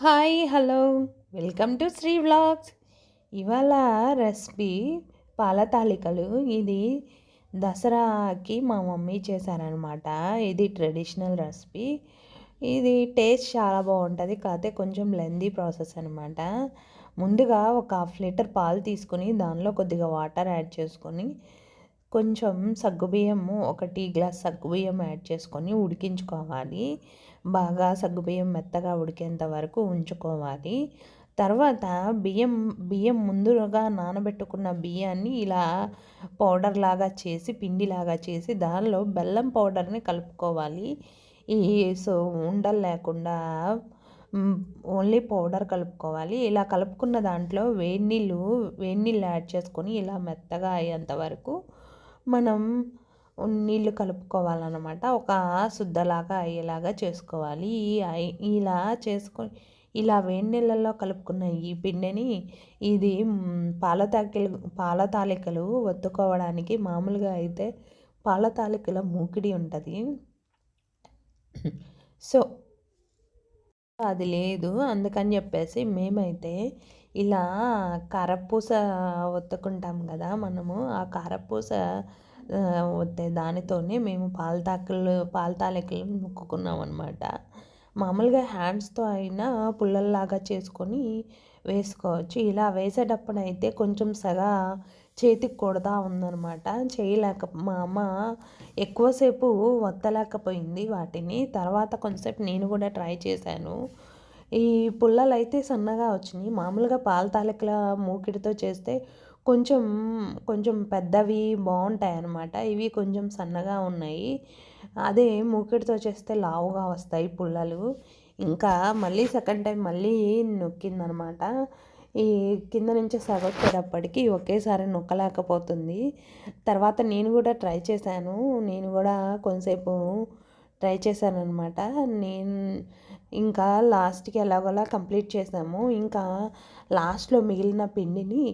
Hi hello. Welcome to Sri vlogs. ఇవాళ recipe పాల తాలికలు ఇది దసరాకి మా మమ్మీ చేశారనమాట ఇది ట్రెడిషనల్ రెసిపీ. ఇది టేస్ట్ చాలా బాగుంటుంది కాకపోతే కొంచెం లెందీ ప్రాసెస్ అనమాట ముందుగా ఒక హాఫ్ లీటర్ పాలు తీసుకొని దానిలో కొద్దిగా వాటర్ యాడ్ చేసుకొని కొంచెం సగ్గుబియ్యము ఒక టీ గ్లాస్ సగ్గుబియ్యం యాడ్ చేసుకొని ఉడికించుకోవాలి. బాగా సగ్గుబియ్యం మెత్తగా ఉడికేంత వరకు ఉంచుకోవాలి. తర్వాత బియ్యం బియ్యం ముందుగా నానబెట్టుకున్న బియ్యాన్ని ఇలా పౌడర్ లాగా చేసి పిండిలాగా చేసి దానిలో బెల్లం పౌడర్ని కలుపుకోవాలి. ఈ సో ఉండలు లేకుండా ఓన్లీ పౌడర్ కలుపుకోవాలి. ఇలా కలుపుకున్న దాంట్లో వేడి నీళ్ళు వేడి నీళ్ళు యాడ్ చేసుకొని ఇలా మెత్తగా అయ్యేంత వరకు మనం నీళ్ళు కలుపుకోవాలన్నమాట. ఒక శుద్ధలాగా అయ్యేలాగా చేసుకోవాలి. ఈ ఇలా చేసుకొని ఇలా వేడి నీళ్ళల్లో కలుపుకున్న ఈ పిండిని ఇది పాల తాకిలు పాల తాలికలు ఒత్తుకోవడానికి మామూలుగా అయితే పాల తాలికల మూకిడి ఉంటుంది. సో అది లేదు. అందుకని చెప్పేసి మేమైతే ఇలా కారపూస ఒత్తుకుంటాం కదా మనము ఆ కారపూస ఒత్తే దానితోనే మేము పాల తాకలు పాల నొక్కుకున్నాం అనమాట మామూలుగా హ్యాండ్స్తో అయినా పుల్లల్లాగా చేసుకొని వేసుకోవచ్చు. ఇలా వేసేటప్పుడు అయితే కొంచెం సగా చేతికి కొడతా ఉందనమాట చేయలేక మా అమ్మ ఎక్కువసేపు వత్తలేకపోయింది వాటిని. తర్వాత కొంతసేపు నేను కూడా ట్రై చేశాను. ఈ పుల్లలు అయితే సన్నగా వచ్చినాయి. మామూలుగా పాల తాలికల మూకిడితో చేస్తే కొంచెం కొంచెం పెద్దవి బాగుంటాయి అన్నమాట ఇవి కొంచెం సన్నగా ఉన్నాయి. అదే మూకిడితో చేస్తే లావుగా వస్తాయి పుల్లలు. ఇంకా మళ్ళీ సెకండ్ టైం మళ్ళీ నొక్కిందనమాట ఈ కింద నుంచి సగొచ్చేటప్పటికి ఒకేసారి నొక్కలేకపోతుంది. తర్వాత నేను కూడా ట్రై చేశాను. నేను కూడా కొంతసేపు ట్రై చేశాను అనమాట నేను ఇంకా లాస్ట్కి ఎలాగోలా కంప్లీట్ చేసాము. ఇంకా లాస్ట్లో మిగిలిన పిండిని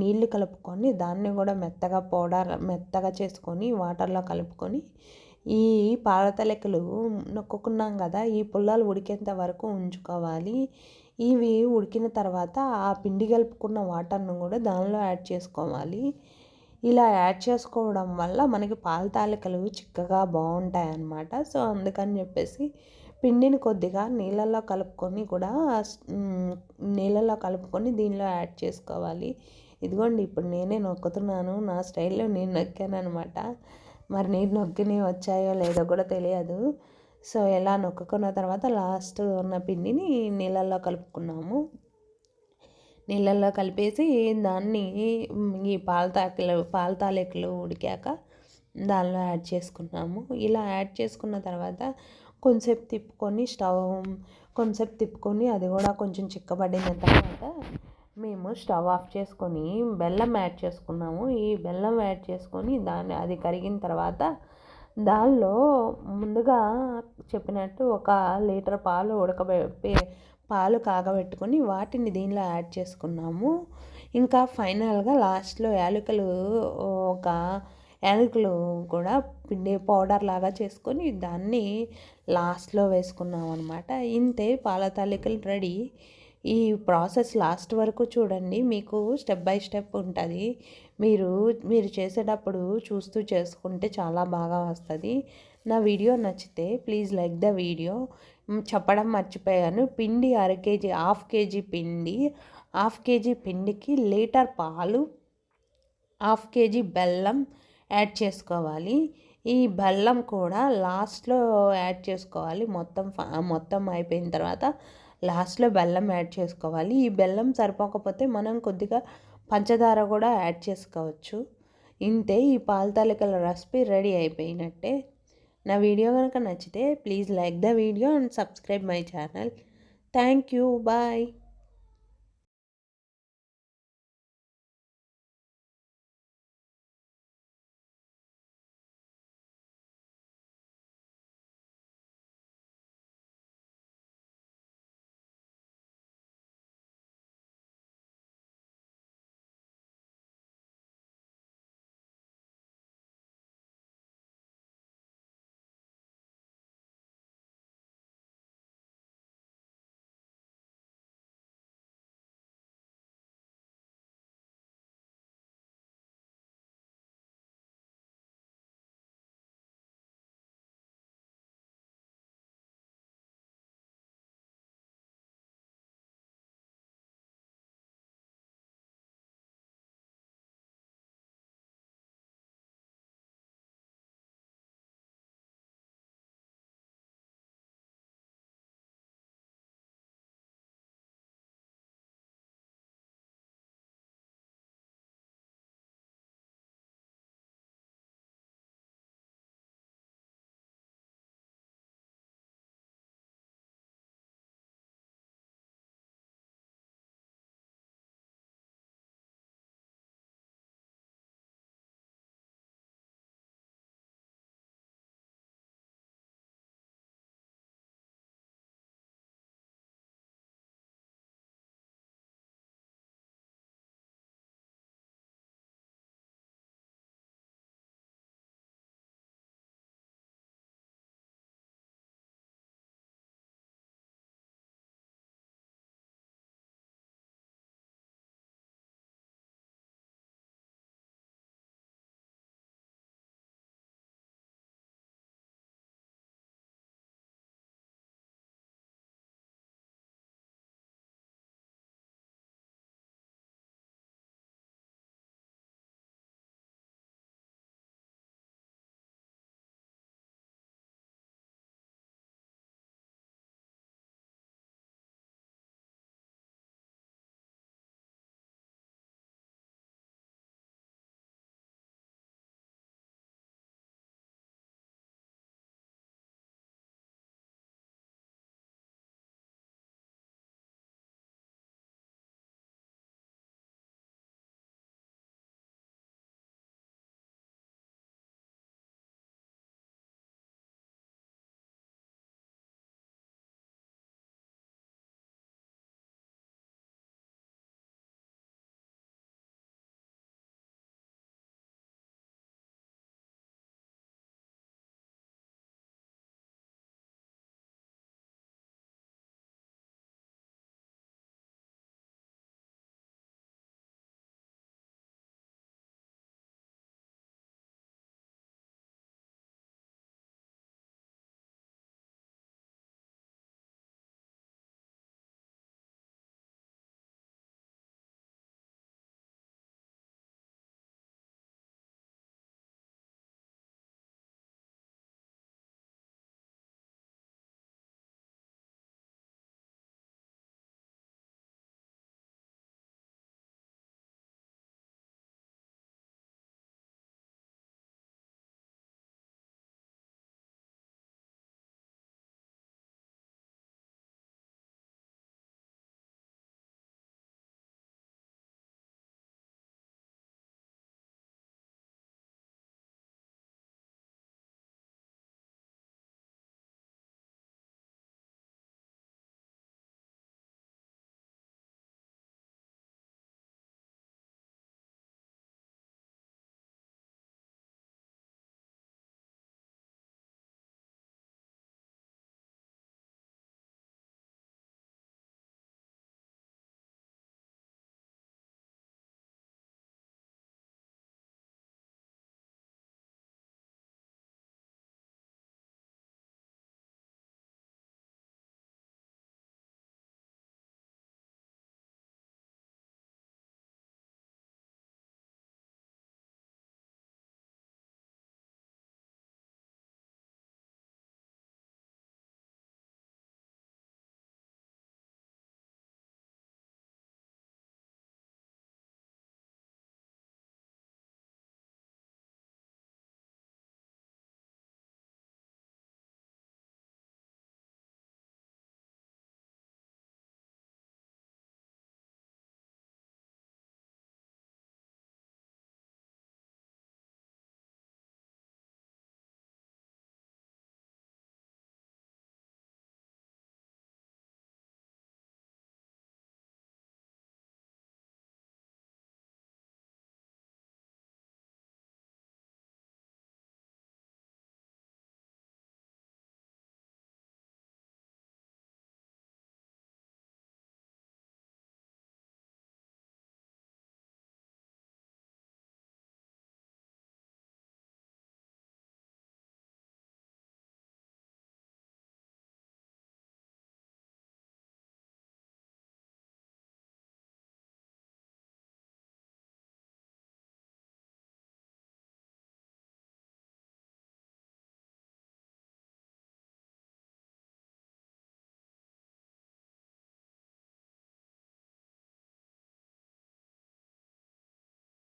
నీళ్ళు కలుపుకొని దాన్ని కూడా మెత్తగా పౌడర్ మెత్తగా చేసుకొని వాటర్లో కలుపుకొని ఈ పాలతలెక్కలు నొక్కుకున్నాం కదా ఈ పుల్లలు ఉడికేంత వరకు ఉంచుకోవాలి. ఇవి ఉడికిన తర్వాత ఆ పిండి కలుపుకున్న వాటర్ను కూడా దానిలో యాడ్ చేసుకోవాలి. ఇలా యాడ్ చేసుకోవడం వల్ల మనకి పాల తాలికలు చిక్కగా బాగుంటాయి అన్నమాట సో అందుకని చెప్పేసి పిండిని కొద్దిగా నీళ్ళల్లో కలుపుకొని కూడా నీళ్ళల్లో కలుపుకొని దీనిలో యాడ్ చేసుకోవాలి. ఇదిగోండి ఇప్పుడు నేనే నొక్కుతున్నాను. నా స్టైల్లో నేను నొక్కాను అనమాట మరి నేను నొక్కిని వచ్చాయో లేదో కూడా తెలియదు. సో ఎలా నొక్కున్న తర్వాత లాస్ట్ ఉన్న పిండిని నీళ్ళల్లో కలుపుకున్నాము. నీళ్ళల్లో కలిపేసి దాన్ని ఈ పాల తాకిలు పాల ఉడికాక దానిలో యాడ్ చేసుకున్నాము. ఇలా యాడ్ చేసుకున్న తర్వాత కొంచెంసేపు తిప్పుకొని స్టవ్ కొంచెంసేపు తిప్పుకొని అది కూడా కొంచెం చిక్కబడిన తర్వాత మేము స్టవ్ ఆఫ్ చేసుకొని బెల్లం యాడ్ చేసుకున్నాము. ఈ బెల్లం యాడ్ చేసుకొని దాన్ని అది కరిగిన తర్వాత దానిలో ముందుగా చెప్పినట్టు ఒక లీటర్ పాలు ఉడకబె పాలు కాగబెట్టుకొని వాటిని దీనిలో యాడ్ చేసుకున్నాము. ఇంకా ఫైనల్గా లాస్ట్లో యాలకులు ఒక యాలకులు కూడా పిండి పౌడర్ లాగా చేసుకొని దాన్ని లాస్ట్లో వేసుకున్నాం అనమాట ఇంతే పాల తాలికలు రెడీ. ఈ ప్రాసెస్ లాస్ట్ వరకు చూడండి. మీకు స్టెప్ బై స్టెప్ ఉంటుంది. మీరు మీరు చేసేటప్పుడు చూస్తూ చేసుకుంటే చాలా బాగా వస్తుంది. నా వీడియో నచ్చితే ప్లీజ్ లైక్ ద వీడియో. చెప్పడం మర్చిపోయాను. పిండి అర కేజీ హాఫ్ కేజీ పిండి హాఫ్ కేజీ పిండికి లీటర్ పాలు హాఫ్ కేజీ బెల్లం యాడ్ చేసుకోవాలి. ఈ బెల్లం కూడా లాస్ట్లో యాడ్ చేసుకోవాలి. మొత్తం మొత్తం అయిపోయిన తర్వాత లాస్ట్లో బెల్లం యాడ్ చేసుకోవాలి. ఈ బెల్లం సరిపోకపోతే మనం కొద్దిగా పంచదార కూడా యాడ్ చేసుకోవచ్చు. ఇంతే ఈ పాలతాలికల రెసిపీ రెడీ అయిపోయినట్టే. నా వీడియో కనుక నచ్చితే please like the video and subscribe my channel. Thank you. Bye.